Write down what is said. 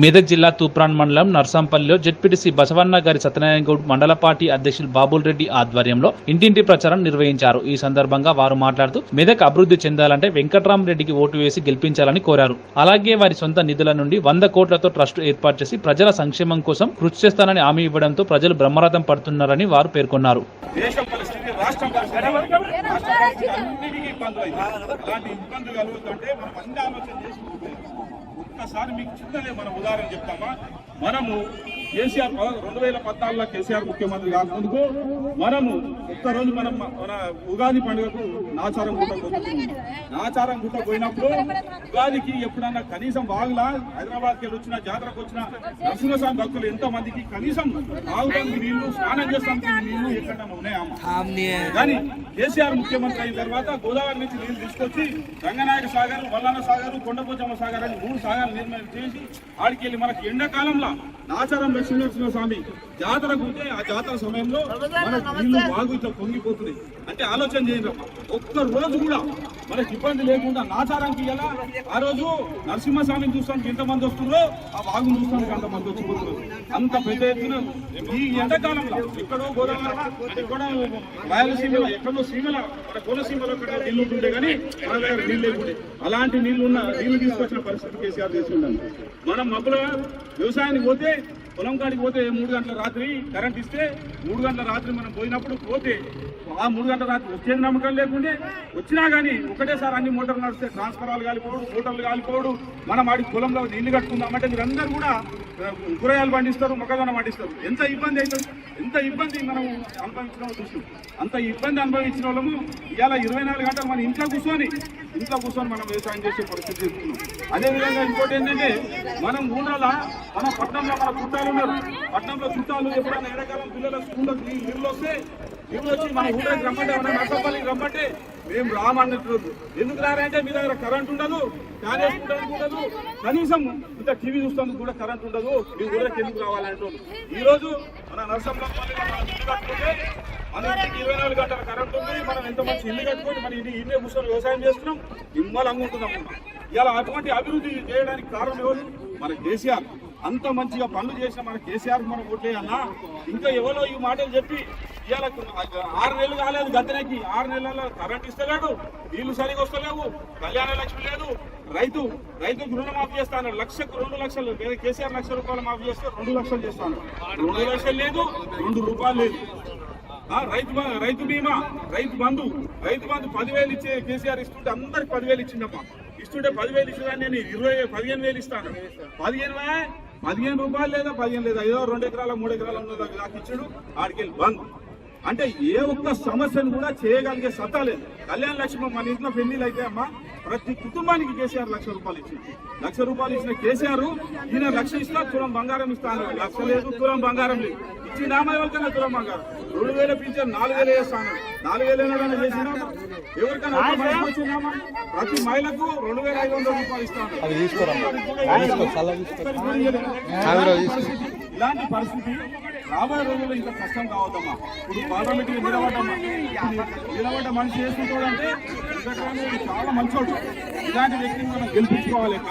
మెదక్ జిల్లా తూప్రాన్ మండలం నర్సంపల్లిలో జెడ్పీటీసీ బసవన్న గారి సత్యనారాయణ గౌడ్ మండల పార్టీ అధ్యక్షులు బాబుల్ రెడ్డి ఆధ్వర్యంలో ఇంటింటి ప్రచారం నిర్వహించారు. ఈ సందర్భంగా వారు మాట్లాడుతూ మెదక్ అభివృద్ధి చెందాలంటే వెంకట్రామరెడ్డికి ఓటు వేసి గెలిపించాలని కోరారు. అలాగే వారి సొంత నిధుల నుండి వంద కోట్లతో ట్రస్ట్ ఏర్పాటు చేసి ప్రజల సంక్షేమం కోసం కృషి చేస్తానని హామీ ఇవ్వడంతో ప్రజలు బ్రహ్మరథం పడుతున్నారని వారు పేర్కొన్నారు. ఇబ్బందులు అవుతాయి అలాంటి ఇబ్బందులు కలుగుతుంటే మనం అన్ని ఆలోచన చేసుకుంటే ఒక్కసారి మీకు చిన్నదే మనం ఉదాహరణ చెప్తామా? మనము కేసీఆర్ రెండు వేల పద్నాలుగులో కేసీఆర్ ముఖ్యమంత్రి కాకముందుకు మనము ఒక్కరోజు మనం మన ఉగాది పండుగకు నాచారం గుట్ట నాచారం గుట్ట పోయినప్పుడు ఉగాదికి ఎప్పుడన్నా కనీసం బాగులా హైదరాబాద్కి వెళ్ళి వచ్చిన జాతరకు వచ్చిన నరసింహస్వామి భక్తులు ఎంతో మందికి కనీసం తాగుడానికి నీళ్ళు స్నానం చేస్తానికి నీళ్ళు ఎక్కడన్నా ఉన్నాయా కానీ కేసీఆర్ ముఖ్యమంత్రి అయిన తర్వాత గోదావరి నుంచి నీళ్ళు తీసుకొచ్చి రంగనాయక సాగర్ వల్లన్న సాగర్ కొండపోచమ్మ సాగర్ అని మూడు సాగర్లు నిర్మాణం చేసి ఆడికెళ్ళి మనకి ఎండాకాలంలో నాచారం లక్ష్మీనరసింహ స్వామి జాతర ఉంటే ఆ జాతర సమయంలో మనకు నీళ్ళు బాగు ఇట్లా పొంగిపోతున్నాయి అంటే ఆలోచన చేయండి ఒక్క రోజు కూడా మనకి ఇబ్బంది లేకుండా నాచారానికి ఎలా? ఆ రోజు నరసింహస్వామిని చూస్తానికి ఎంతమంది వస్తున్నారో ఆ బాగుని చూస్తానికి అంతమంది వచ్చిపోతున్నారు. అంత పెద్ద ఎత్తున ఈ ఎండాకాలంలో ఎక్కడో గోదావరి ఎక్కడో రాయలసీమలో ఎక్కడో సీమల మన కోనసీమలో ఎక్కడ నీళ్ళు ఉంటుండే కానీ మన దగ్గర నీళ్ళు లేకుండే. అలాంటి నీళ్ళు ఉన్న నీళ్ళు తీసుకొచ్చిన పరిస్థితి కేసీఆర్ చేసిందని మనం మబ్బుల వ్యవసాయానికి పోతే పొలం కాడికి పోతే మూడు గంటల రాత్రి కరెంట్ ఇస్తే మూడు గంటల రాత్రి మనం పోయినప్పుడు పోతే ఆ మూడు గంటల రాత్రి వచ్చేది నమ్మకం లేకుండే వచ్చినా కానీ ఒకటేసారి అన్ని మోటార్లు నడిస్తే ట్రాన్స్ఫరాలు కాలిపోడు మోటార్లు కాలిపోడు మనం ఆడి పొలంలో నీళ్ళు కట్టుకుందామంటే మీరందరూ కూడా కూరగాయలు పండిస్తారు మొక్కజొన్న పండిస్తారు. ఎంత ఇబ్బంది అవుతుంది ఎంత ఇబ్బంది మనం అనుభవించడం చూస్తాం అంత ఇబ్బంది అనుభవించిన వాళ్ళము ఇవాళ ఇరవై నాలుగు గంటలు మన ఇంట్లో కూర్చొని ఇంట్లో కూర్చొని మనం వ్యవసాయం చేసే పరిస్థితి చేస్తున్నాం. అదేవిధంగా ఇంకోటి ఏంటంటే మనం ఊళ్ళ మన పట్టణంలో మన చుట్టాలు ఉన్నారు. పట్టణంలో చుట్టాలు ఎప్పుడైనా ఎడకాలం పిల్లల స్కూల్లో నీళ్ళు వస్తే నీళ్ళు వచ్చి మన ఊళ్ళకి రమ్మంటే మన నర్సపల్లికి రమ్మంటే మేము రామన్నట్లేదు ఎందుకు రారంటే మీ దగ్గర కరెంట్ ఉండదు ఫ్యాన్ ఉండదు కనీసం ఇంత టీవీ చూస్తానికి కూడా కరెంట్ ఉండదు. మీ ఊళ్ళకి ఎందుకు రావాలంటే. ఈ రోజు మన నర్సంలో మన ఇంటికి ఇరవై నాలుగు గంటల కరెంట్ ఉంది. మనం ఎంత మంచి ఇల్లు కట్టుకొని మన ఇది ఇంటే కూర్చొని వ్యవసాయం చేస్తున్నాం. ఇమ్మలంగా ఉంటున్నాం ఇలా అటువంటి అభివృద్ధి చేయడానికి కారణం ఎవరు? మన కేసీఆర్. అంత మంచిగా పనులు చేసిన మన కేసీఆర్ మనం ఓట్లేయన్నా ఇంకా ఎవరో ఈ మాటలు చెప్పి ఇవాళ ఆరు నెలలు కాలేదు గద్దెనకి ఆరు నెలల్లో కరెంట్ ఇస్తలేడు నీళ్ళు సరిగా వస్తలేవు కళ్యాణ లక్ష్మి లేదు. రైతు రైతుకు రుణమాఫీ చేస్తాను. లక్షకు రెండు లక్షలు కేసీఆర్ లక్ష రూపాయలు మాఫీ చేస్తే రెండు లక్షలు చేస్తాను. రెండు లక్షలు లేదు రెండు రూపాయలు లేదు. రైతు బ- రైతు బీమా రైతు బంధు రైతు బంధు పదివేలు ఇచ్చే కేసీఆర్ ఇస్తుంటే అందరికి పదివేలు ఇచ్చిందమ్మా ఇస్తుంటే పదివేలు ఇచ్చిందని నేను ఇరవై పదిహేను వేలు ఇస్తాను. పదిహేను వే- పదిహేను రూపాయలు లేదా పదిహేను లేదా. ఏదో రెండు ఎకరాల మూడు ఎకరాల ఉన్నది నాకు ఇచ్చాడు. ఆడికెళ్ళి బంద్. అంటే ఏ ఒక్క సమస్యను కూడా చేయగలిగే సత్తా లేదు. కళ్యాణ లక్ష్మి మన ఇంట్లో పెళ్ళిళ్ళు అయితే అమ్మా ప్రతి కుటుంబానికి కేసీఆర్ లక్ష రూపాయలు ఇచ్చింది. లక్ష రూపాయలు ఇచ్చిన కేసీఆర్ ఈయన లక్ష ఇస్తా తులం బంగారం ఇస్తాను లక్ష లేదు తులం బంగారం లేదు. ఇచ్చి నామ ఎవరికైనా తులం బంగారం. రెండు వేల పింఛన్ నాలుగు వేలు వేస్తాను నాలుగు వేలు ఏమైనా చేసినా? ఎవరికైనా వచ్చిందామా ప్రతి మహిళకు రెండు వేల ఐదు వందల రూపాయలు ఇస్తాను పరిస్థితి. ఇలాంటి పరిస్థితి రాబోయే రోజుల్లో ఇంకా కష్టం కావద్దమ్మా. ఇప్పుడు పార్లమెంట్ నిలబడ్డమ్మా. నిలబడ్డ మనిషి చేసుకుంటాడంటే వెంకటరామయ్య చాలా మంచోడు. ఇలాంటి వ్యక్తిని మనం గెలిపించుకోవాలి.